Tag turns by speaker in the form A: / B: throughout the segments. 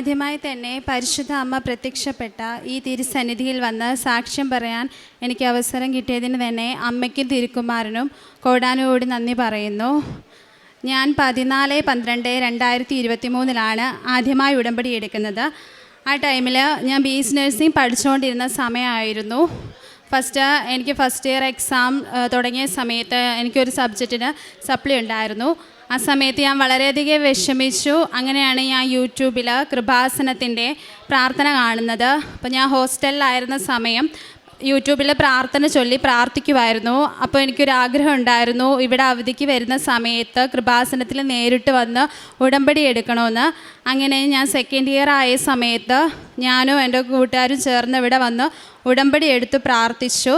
A: ആദ്യമായി തന്നെ പരിശുദ്ധ അമ്മ പ്രത്യക്ഷപ്പെട്ട ഈ തിരുസന്നിധിയിൽ വന്ന് സാക്ഷ്യം പറയാൻ എനിക്ക് അവസരം കിട്ടിയതിന് തന്നെ അമ്മയ്ക്കും തിരുക്കുമാരനും കോടാനുകൂടി നന്ദി പറയുന്നു. ഞാൻ പതിനാല് പന്ത്രണ്ട് രണ്ടായിരത്തി ഇരുപത്തി മൂന്നിലാണ് ആദ്യമായി ഉടമ്പടി എടുക്കുന്നത്. ആ ടൈമിൽ ഞാൻ ബി എസ് നഴ്സിംഗ് പഠിച്ചുകൊണ്ടിരുന്ന സമയമായിരുന്നു. ഫസ്റ്റ് എനിക്ക് ഫസ്റ്റ് ഇയർ എക്സാം തുടങ്ങിയ സമയത്ത് എനിക്കൊരു സബ്ജക്റ്റിന് സപ്ലി ഉണ്ടായിരുന്നു. ആ സമയത്ത് ഞാൻ വളരെയധികം വിഷമിച്ചു. അങ്ങനെയാണ് ഞാൻ യൂട്യൂബിൽ കൃപാസനത്തിന്റെ പ്രാർത്ഥന കാണുന്നത്. അപ്പോൾ ഞാൻ ഹോസ്റ്റലിലായിരുന്ന സമയം യൂട്യൂബിൽ പ്രാർത്ഥന ചൊല്ലി പ്രാർത്ഥിക്കുമായിരുന്നു അപ്പോൾ എനിക്കൊരു ആഗ്രഹം ഉണ്ടായിരുന്നു. ഇവിടെ അവധിക്ക് വരുന്ന സമയത്ത് കൃപാസനത്തിൽ നേരിട്ട് വന്ന് ഉടമ്പടി എടുക്കണമെന്ന്. അങ്ങനെ ഞാൻ സെക്കൻഡ് ഇയർ ആയ സമയത്ത് ഞാനും എന്റെ കൂട്ടുകാരും ചേർന്ന് ഇവിടെ വന്ന് ഉടമ്പടി എടുത്ത് പ്രാർത്ഥിച്ചു.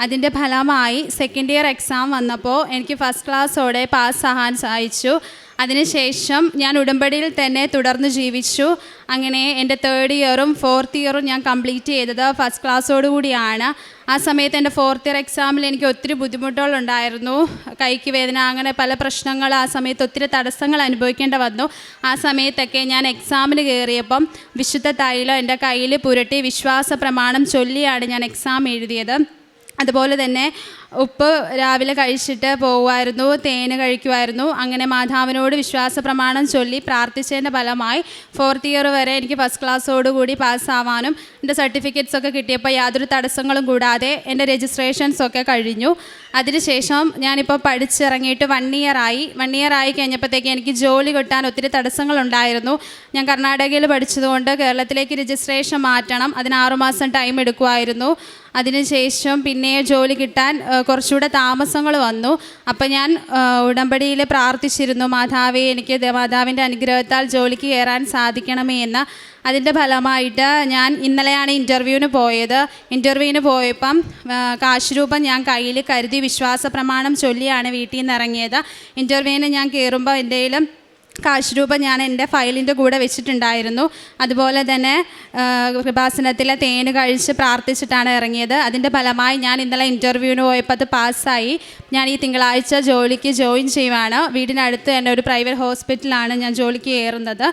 A: അതിന്റെ ഫലമായി സെക്കൻഡ് ഇയർ എക്സാം വന്നപ്പോൾ എനിക്ക് ഫസ്റ്റ് ക്ലാസ്സോടെ പാസ്സാകാൻ സാധിച്ചു. അതിനുശേഷം ഞാൻ ഉടമ്പടിയിൽ തന്നെ തുടർന്ന് ജീവിച്ചു. അങ്ങനെ എന്റെ തേർഡ് ഇയറും ഫോർത്ത് ഇയറും ഞാൻ കംപ്ലീറ്റ് ചെയ്തത് ഫസ്റ്റ് ക്ലാസ്സോടുകൂടിയാണ് ആ സമയത്ത് എന്റെ ഫോർത്ത് ഇയർ എക്സാമിൽ എനിക്ക് ഒത്തിരി ബുദ്ധിമുട്ടുകളുണ്ടായിരുന്നു കൈക്ക് വേദന അങ്ങനെ പല പ്രശ്നങ്ങൾ ആ സമയത്ത് ഒത്തിരി തടസ്സങ്ങൾ അനുഭവിക്കേണ്ടി വന്നു. ആ സമയത്തൊക്കെ ഞാൻ എക്സാമിന് കയറിയപ്പം വിശുദ്ധ തൈലം എന്റെ കയ്യിൽ പുരട്ടി വിശ്വാസ പ്രമാണം ചൊല്ലിയാണ് ഞാൻ എക്സാം എഴുതിയത്. അതുപോലെ തന്നെ ഉപ്പ് രാവിലെ കഴിച്ചിട്ട് പോകുമായിരുന്നു തേന് കഴിക്കുമായിരുന്നു. അങ്ങനെ മാതാവിനോട് വിശ്വാസ പ്രമാണം ചൊല്ലി പ്രാർത്ഥിച്ചതിന്റെ ഫലമായി ഫോർത്ത് ഇയർ വരെ എനിക്ക് ഫസ്റ്റ് ക്ലാസ്സോടുകൂടി പാസ്സാവാനും എന്റെ സർട്ടിഫിക്കറ്റ്സ് ഒക്കെ കിട്ടിയപ്പോൾ യാതൊരു തടസ്സങ്ങളും കൂടാതെ എന്റെ രജിസ്ട്രേഷൻസ് ഒക്കെ കഴിഞ്ഞു. അതിനുശേഷം ഞാനിപ്പോൾ പഠിച്ചിറങ്ങിയിട്ട് വൺ ഇയർ ആയി. വൺ ഇയർ ആയി കഴിഞ്ഞപ്പോഴത്തേക്ക് എനിക്ക് ജോലി കിട്ടാൻ ഒത്തിരി തടസ്സങ്ങളുണ്ടായിരുന്നു. ഞാൻ കർണാടകയിൽ പഠിച്ചതുകൊണ്ട് കേരളത്തിലേക്ക് രജിസ്ട്രേഷൻ മാറ്റണം. അതിന് ആറുമാസം ടൈം എടുക്കുമായിരുന്നു. അതിനുശേഷം പിന്നെ ജോലി കിട്ടാൻ കുറച്ചുകൂടെ താമസങ്ങൾ വന്നു. അപ്പം ഞാൻ ഉടമ്പടിയിൽ പ്രാർത്ഥിച്ചിരുന്നു മാതാവേ എനിക്ക് മാതാവിന്റെ അനുഗ്രഹത്താൽ ജോലിക്ക് കയറാൻ സാധിക്കണമേ എന്ന്. അതിന്റെ ഫലമായിട്ട് ഞാൻ ഇന്നലെയാണ് ഇന്റർവ്യൂവിന് പോയത്. ഇന്റർവ്യൂവിന് പോയപ്പം ആ, കാശ് രൂപം ഞാൻ കയ്യിൽ കരുതി വിശ്വാസ പ്രമാണം ചൊല്ലിയാണ് വീട്ടിൽ നിന്ന് ഇറങ്ങിയത്. ഇന്റർവ്യൂവിന് ഞാൻ കയറുമ്പോൾ എന്റെയിലും കാശ് രൂപ ഞാൻ എന്റെ ഫയലിന്റെ കൂടെ വെച്ചിട്ടുണ്ടായിരുന്നു. അതുപോലെ തന്നെ കൃപാസനത്തിലെ തേന് കഴിച്ച് പ്രാർത്ഥിച്ചിട്ടാണ് ഇറങ്ങിയത്. അതിന്റെ ഫലമായി ഞാൻ ഇന്നലെ ഇന്റർവ്യൂവിന് പോയപ്പോൾ അത് പാസ്സായി. ഞാൻ ഈ തിങ്കളാഴ്ച ജോലിക്ക് ജോയിൻ ചെയ്യുവാണ്. വീടിനടുത്ത് തന്നെ ഒരു പ്രൈവറ്റ് ഹോസ്പിറ്റലാണ് ഞാൻ ജോലിക്ക് കയറുന്നത്.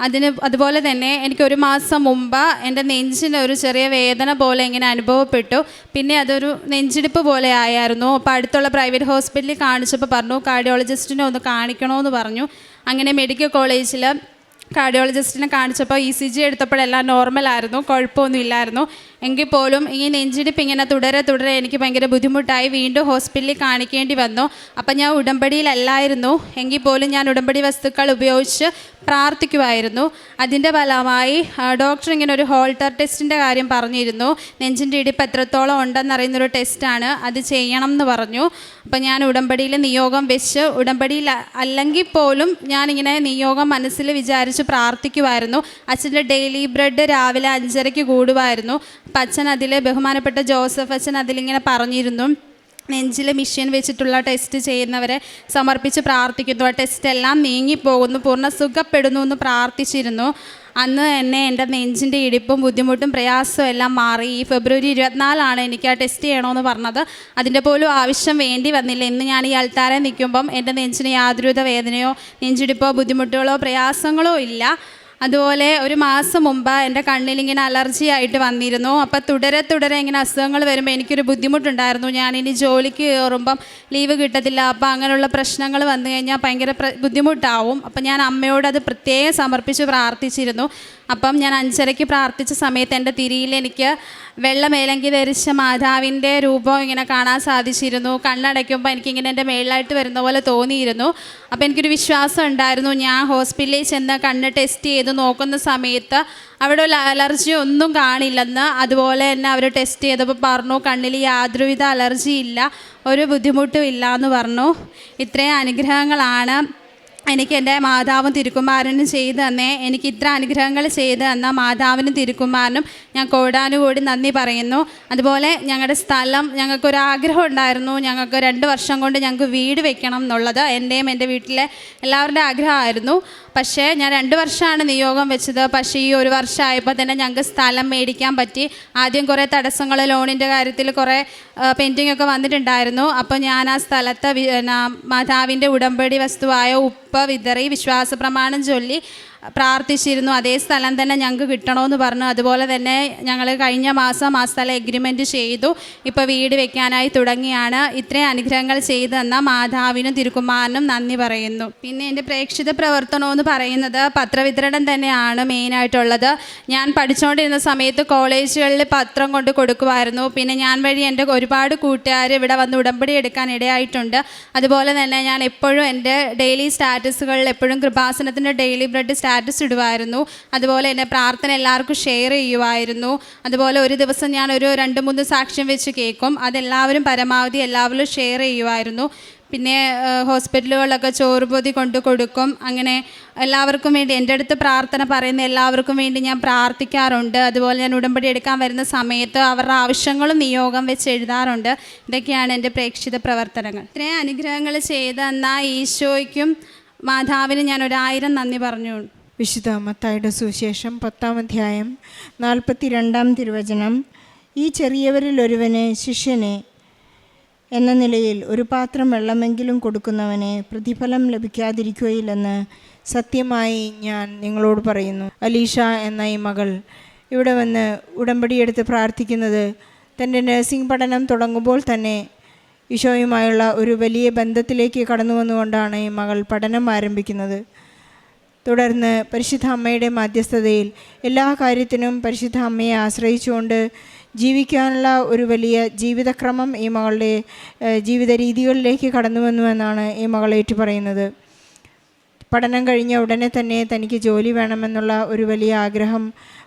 A: അതിന് അതുപോലെ തന്നെ എനിക്ക് ഒരു മാസം മുമ്പ് എന്റെ നെഞ്ചിന് ഒരു ചെറിയ വേദന പോലെ ഇങ്ങനെ അനുഭവപ്പെട്ടു. പിന്നെ അതൊരു നെഞ്ചിടിപ്പ് പോലെ ആയിരുന്നു അപ്പോൾ അടുത്തുള്ള പ്രൈവറ്റ് ഹോസ്പിറ്റലിൽ കാണിച്ചപ്പോൾ പറഞ്ഞു കാർഡിയോളജിസ്റ്റിനെ ഒന്ന് കാണിക്കണമെന്ന് പറഞ്ഞു. അങ്ങനെ മെഡിക്കൽ കോളേജിൽ കാർഡിയോളജിസ്റ്റിനെ കാണിച്ചപ്പോൾ ഇ സി ജി എടുത്തപ്പോഴെല്ലാം നോർമലായിരുന്നു കുഴപ്പമൊന്നും ഇല്ലായിരുന്നു. എങ്കിൽ പോലും ഈ നെഞ്ചിടിപ്പ് ഇങ്ങനെ തുടരെ തുടരെ എനിക്ക് ഭയങ്കര ബുദ്ധിമുട്ടായി വീണ്ടും ഹോസ്പിറ്റലിൽ കാണിക്കേണ്ടി വന്നു. അപ്പം ഞാൻ ഉടമ്പടിയിലല്ലായിരുന്നു. എങ്കിൽ പോലും ഞാൻ ഉടമ്പടി വസ്തുക്കൾ ഉപയോഗിച്ച് പ്രാർത്ഥിക്കുമായിരുന്നു അതിന്റെ ഫലമായി ഡോക്ടർ ഇങ്ങനെ ഒരു ഹോൾട്ടർ ടെസ്റ്റിന്റെ കാര്യം പറഞ്ഞിരുന്നു. നെഞ്ചിന്റെ ഇടിപ്പ് എത്രത്തോളം ഉണ്ടെന്നറിയുന്നൊരു ടെസ്റ്റാണ് അത് ചെയ്യണം എന്ന് പറഞ്ഞു. അപ്പം ഞാൻ ഉടമ്പടിയിൽ നിയോഗം വെച്ച് ഉടമ്പടിയിൽ അല്ലെങ്കിൽ പോലും ഞാനിങ്ങനെ നിയോഗം മനസ്സിൽ വിചാരിച്ച് പ്രാർത്ഥിക്കുമായിരുന്നു അച്ഛന്റെ ഡെയിലി ബ്രെഡ് രാവിലെ അഞ്ചരയ്ക്ക് കൂടുമായിരുന്നു അപ്പം അച്ഛൻ അതിൽ ബഹുമാനപ്പെട്ട ജോസഫ് അച്ഛൻ അതിലിങ്ങനെ പറഞ്ഞിരുന്നു. നെഞ്ചിൽ മിഷ്യൻ വെച്ചിട്ടുള്ള ടെസ്റ്റ് ചെയ്യുന്നവരെ സമർപ്പിച്ച് പ്രാർത്ഥിക്കുന്നു. ആ ടെസ്റ്റ് എല്ലാം നീങ്ങിപ്പോകുന്നു പൂർണ സുഖപ്പെടുന്നു എന്ന് പ്രാർത്ഥിച്ചിരുന്നു. അന്ന് തന്നെ എന്റെ നെഞ്ചിന്റെ ഇടിപ്പും ബുദ്ധിമുട്ടും പ്രയാസവും എല്ലാം മാറി. ഈ ഫെബ്രുവരി ഇരുപത്തിനാലാണ് എനിക്ക് ആ ടെസ്റ്റ് ചെയ്യണമെന്ന് പറഞ്ഞത്. അതിന്റെ പോലും ആവശ്യം വേണ്ടി വന്നില്ല. ഇന്ന് ഞാൻ ഈ അൾത്താരെ നിൽക്കുമ്പം എന്റെ നെഞ്ചിന് യാതൊരുവിധ വേദനയോ നെഞ്ചിടിപ്പോ ബുദ്ധിമുട്ടുകളോ പ്രയാസങ്ങളോ ഇല്ല. അതുപോലെ ഒരു മാസം മുമ്പ് എന്റെ കണ്ണിൽ ഇങ്ങനെ അലർജി ആയിട്ട് വന്നിരുന്നു. അപ്പോൾ തുടരെ തുടരെ ഇങ്ങനെ അസുഖങ്ങൾ വരുമ്പോൾ എനിക്കൊരു ബുദ്ധിമുട്ടുണ്ടായിരുന്നു. ഇനി ജോലിക്ക് കയറുമ്പം ലീവ് കിട്ടത്തില്ല. അപ്പോൾ അങ്ങനെയുള്ള പ്രശ്നങ്ങൾ വന്നു കഴിഞ്ഞാൽ ഭയങ്കര ബുദ്ധിമുട്ടാവും. അപ്പം ഞാൻ അമ്മയോട് അത് പ്രത്യേകം സമർപ്പിച്ച് പ്രാർത്ഥിച്ചിരുന്നു. അപ്പം ഞാൻ അഞ്ചരയ്ക്ക് പ്രാർത്ഥിച്ച സമയത്ത് എന്റെ തിരിയിൽ എനിക്ക് വെള്ളമേലങ്കി ധരിച്ച മാതാവിന്റെ രൂപം ഇങ്ങനെ കാണാൻ സാധിച്ചിരുന്നു. കണ്ണടയ്ക്കുമ്പോൾ എനിക്കിങ്ങനെ എന്റെ മേളിലായിട്ട് വരുന്ന പോലെ തോന്നിയിരുന്നു. അപ്പോൾ എനിക്കൊരു വിശ്വാസം ഉണ്ടായിരുന്നു. ഞാൻ ഹോസ്പിറ്റലിൽ ചെന്ന് കണ്ണ് ടെസ്റ്റ് ചെയ്ത് നോക്കുന്ന സമയത്ത് അവിടെ അലർജി ഒന്നും കാണില്ലെന്ന് അതുപോലെ തന്നെ അവർ ടെസ്റ്റ് ചെയ്തപ്പോൾ പറഞ്ഞു കണ്ണിൽ യാതൊരുവിധ അലർജി ഇല്ല ഒരു ബുദ്ധിമുട്ടും ഇല്ല എന്ന് പറഞ്ഞു. ഇത്രയും അനുഗ്രഹങ്ങളാണ്. എനിക്ക് എന്റെ മാതാവും തിരുക്കുമാരനും ചെയ്തു തന്നേ. എനിക്ക് ഇത്ര അനുഗ്രഹങ്ങൾ ചെയ്തു തന്ന മാതാവിനും തിരുക്കുമാരനും ഞാൻ കോടാനുകൂടി നന്ദി പറയുന്നു. അതുപോലെ ഞങ്ങളുടെ സ്ഥലം ഞങ്ങൾക്കൊരു ആഗ്രഹം ഉണ്ടായിരുന്നു ഞങ്ങൾക്ക് രണ്ട് വർഷം കൊണ്ട് ഞങ്ങൾക്ക് വീട് വെക്കണം എന്നുള്ളത് എന്റെയും എന്റെ വീട്ടിലെ എല്ലാവരുടെയും ആഗ്രഹമായിരുന്നു. പക്ഷേ ഞാൻ രണ്ട് വർഷമാണ് നിയോഗം വെച്ചത്. പക്ഷേ ഈ ഒരു വർഷമായപ്പോൾ തന്നെ ഞങ്ങൾക്ക് സ്ഥലം മേടിക്കാൻ പറ്റി. ആദ്യം കുറേ തടസ്സങ്ങൾ ലോണിന്റെ കാര്യത്തിൽ കുറേ പെയിന്റിംഗ് ഒക്കെ വന്നിട്ടുണ്ടായിരുന്നു. അപ്പോൾ ഞാൻ ആ സ്ഥലത്തെ മാതാവിന്റെ ഉടമ്പടി വസ്തുവായ ഉപ്പ് വിതറി വിശ്വാസ പ്രമാണം ചൊല്ലി പ്രാർത്ഥിച്ചിരുന്നു അതേ സ്ഥലം തന്നെ ഞങ്ങൾക്ക് കിട്ടണമെന്ന് പറഞ്ഞു. അതുപോലെ തന്നെ ഞങ്ങൾ കഴിഞ്ഞ മാസം ആ സ്ഥലം എഗ്രിമെന്റ് ചെയ്തു. ഇപ്പോൾ വീട് വെക്കാനായി തുടങ്ങിയാണ്. ഇത്രയും അനുഗ്രഹങ്ങൾ ചെയ്തു തന്ന മാതാവിനും തിരുക്കുമാരനും നന്ദി പറയുന്നു. പിന്നെ എന്റെ പ്രേക്ഷിത പ്രവർത്തനമെന്ന് പറയുന്നത് പത്രവിതരണം തന്നെയാണ് മെയിനായിട്ടുള്ളത് ഞാൻ പഠിച്ചുകൊണ്ടിരുന്ന സമയത്ത് കോളേജുകളിൽ പത്രം കൊണ്ട് കൊടുക്കുമായിരുന്നു. പിന്നെ ഞാൻ വഴി എന്റെ ഒരുപാട് കൂട്ടുകാർ ഇവിടെ വന്ന് ഉടമ്പടി എടുക്കാൻ ഇടയായിട്ടുണ്ട്. അതുപോലെ തന്നെ ഞാൻ എപ്പോഴും എന്റെ ഡെയിലി സ്റ്റാറ്റസുകളിൽ എപ്പോഴും കൃപാസനത്തിന്റെ ഡെയിലി ബ്രെഡ് ഇടുമായിരുന്നു അതുപോലെ തന്നെ പ്രാർത്ഥന എല്ലാവർക്കും ഷെയർ ചെയ്യുമായിരുന്നു അതുപോലെ ഒരു ദിവസം ഞാൻ ഒരു രണ്ട് മൂന്ന് സാക്ഷ്യം വെച്ച് കേൾക്കും അതെല്ലാവരും പരമാവധി എല്ലാവരും ഷെയർ ചെയ്യുമായിരുന്നു പിന്നെ ഹോസ്പിറ്റലുകളിലൊക്കെ ഹോസ്പിറ്റലുകളിലൊക്കെ ചോറുപൊതി കൊണ്ടു കൊടുക്കും. അങ്ങനെ എല്ലാവർക്കും വേണ്ടി എന്റെ അടുത്ത് പ്രാർത്ഥന പറയുന്ന എല്ലാവർക്കും വേണ്ടി ഞാൻ പ്രാർത്ഥിക്കാറുണ്ട്. അതുപോലെ ഞാൻ ഉടമ്പടി എടുക്കാൻ വരുന്ന സമയത്ത് അവരുടെ ആവശ്യങ്ങളും നിയോഗം വെച്ച് എഴുതാറുണ്ട്. ഇതൊക്കെയാണ് എന്റെ പ്രേക്ഷിത പ്രവർത്തനങ്ങൾ. ഇത്രയും അനുഗ്രഹങ്ങൾ ചെയ്തെന്ന ഈശോയ്ക്കും മാതാവിനും ഞാൻ ഒരായിരം നന്ദി പറഞ്ഞു
B: വിശുദ്ധ മത്തായുടെ സുവിശേഷം പത്താം അധ്യായം നാൽപ്പത്തി രണ്ടാം തിരുവചനം. ഈ ചെറിയവരിൽ ഒരുവനെ ശിഷ്യനെ എന്ന നിലയിൽ ഒരു പാത്രം വെള്ളമെങ്കിലും കൊടുക്കുന്നവനെ പ്രതിഫലം ലഭിക്കാതിരിക്കുകയില്ലെന്ന് സത്യമായി ഞാൻ നിങ്ങളോട് പറയുന്നു. അലീഷ എന്ന ഈ മകൾ ഇവിടെ വന്ന് ഉടമ്പടിയെടുത്ത് പ്രാർത്ഥിക്കുന്നത് തന്റെ നഴ്സിംഗ് പഠനം തുടങ്ങുമ്പോൾ തന്നെ ഈശോയുമായുള്ള ഒരു വലിയ ബന്ധത്തിലേക്ക് കടന്നു വന്നുകൊണ്ടാണ് ഈ മകൾ പഠനം ആരംഭിക്കുന്നത്. തുടർന്ന് പരിശുദ്ധ അമ്മയുടെ മധ്യസ്ഥതയിൽ എല്ലാ കാര്യത്തിനും പരിശുദ്ധ അമ്മയെ ആശ്രയിച്ചുകൊണ്ട് ജീവിക്കാനുള്ള ഒരു വലിയ ജീവിതക്രമം ഈ മകളുടെ ജീവിത രീതികളിലേക്ക് കടന്നു വന്നുവെന്നാണ് ഈ മകൾ ഏറ്റു പറയുന്നത് പഠനം കഴിഞ്ഞ ഉടനെ തന്നെ തനിക്ക് ജോലി വേണമെന്നുള്ള ഒരു വലിയ ആഗ്രഹം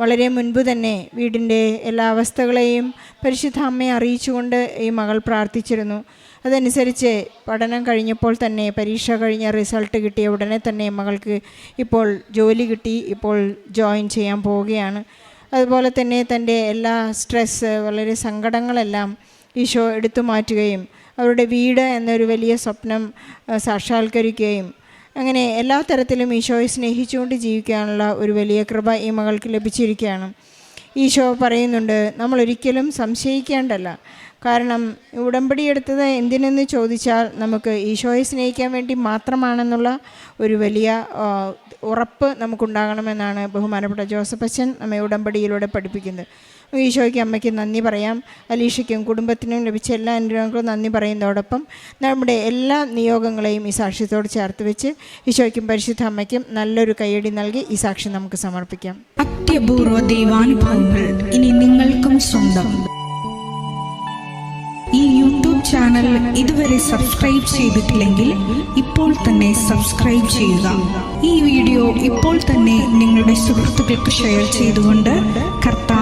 B: വളരെ മുൻപ് തന്നെ വീടിന്റെ എല്ലാ അവസ്ഥകളെയും പരിശുദ്ധ അമ്മയെ അറിയിച്ചുകൊണ്ട് ഈ മകൾ പ്രാർത്ഥിച്ചിരുന്നു. അതനുസരിച്ച് പഠനം കഴിഞ്ഞപ്പോൾ തന്നെ പരീക്ഷ കഴിഞ്ഞ റിസൾട്ട് കിട്ടിയ ഉടനെ തന്നെ മകൾക്ക് ഇപ്പോൾ ജോലി കിട്ടി ഇപ്പോൾ ജോയിൻ ചെയ്യാൻ പോവുകയാണ്. അതുപോലെ തന്നെ തന്റെ എല്ലാ സ്ട്രെസ്സ് വളരെ സങ്കടങ്ങളെല്ലാം ഈശോ എടുത്തു മാറ്റുകയും അവരുടെ വീട് എന്നൊരു വലിയ സ്വപ്നം സാക്ഷാത്കരിക്കുകയും അങ്ങനെ എല്ലാ തരത്തിലും ഈശോയെ സ്നേഹിച്ചുകൊണ്ട് ജീവിക്കാനുള്ള ഒരു വലിയ കൃപ ഈ മകൾക്ക് ലഭിച്ചിരിക്കുകയാണ്. ഈശോ പറയുന്നുണ്ട് നമ്മൾ ഒരിക്കലും സംശയിക്കേണ്ടല്ല. കാരണം ഉടമ്പടി എടുത്തത് എന്തിനെന്ന് ചോദിച്ചാൽ നമുക്ക് ഈശോയെ സ്നേഹിക്കാൻ വേണ്ടി മാത്രമാണെന്നുള്ള ഒരു വലിയ ഉറപ്പ് നമുക്കുണ്ടാകണമെന്നാണ് ബഹുമാനപ്പെട്ട ജോസഫ് അച്ഛൻ നമ്മെ ഉടമ്പടിയിലൂടെ പഠിപ്പിക്കുന്നത്. ഈശോയ്ക്ക് അമ്മയ്ക്ക് നന്ദി പറയാം. അലീഷയ്ക്കും കുടുംബത്തിനും ലഭിച്ച എല്ലാ അനുഗ്രഹങ്ങളും നന്ദി പറയുന്നതോടൊപ്പം നമ്മുടെ എല്ലാ നിയോഗങ്ങളെയും ഈ സാക്ഷ്യത്തോട് ചേർത്ത് വെച്ച് ഈശോയ്ക്കും പരിശുദ്ധ അമ്മയ്ക്കും നല്ലൊരു കൈയടി നൽകി ഈ സാക്ഷ്യം നമുക്ക് സമർപ്പിക്കാം.
C: അത്യപൂർവ ദൈവാനുഭവങ്ങൾ ഇനി നിങ്ങൾക്കും സ്വന്തം. ഈ യൂട്യൂബ് ചാനൽ ഇതുവരെ സബ്സ്ക്രൈബ് ചെയ്തിട്ടില്ലെങ്കിൽ ഇപ്പോൾ തന്നെ സബ്സ്ക്രൈബ് ചെയ്യുക. ഈ വീഡിയോ ഇപ്പോൾ തന്നെ നിങ്ങളുടെ സുഹൃത്തുക്കൾക്ക് ഷെയർ ചെയ്തുകൊണ്ട്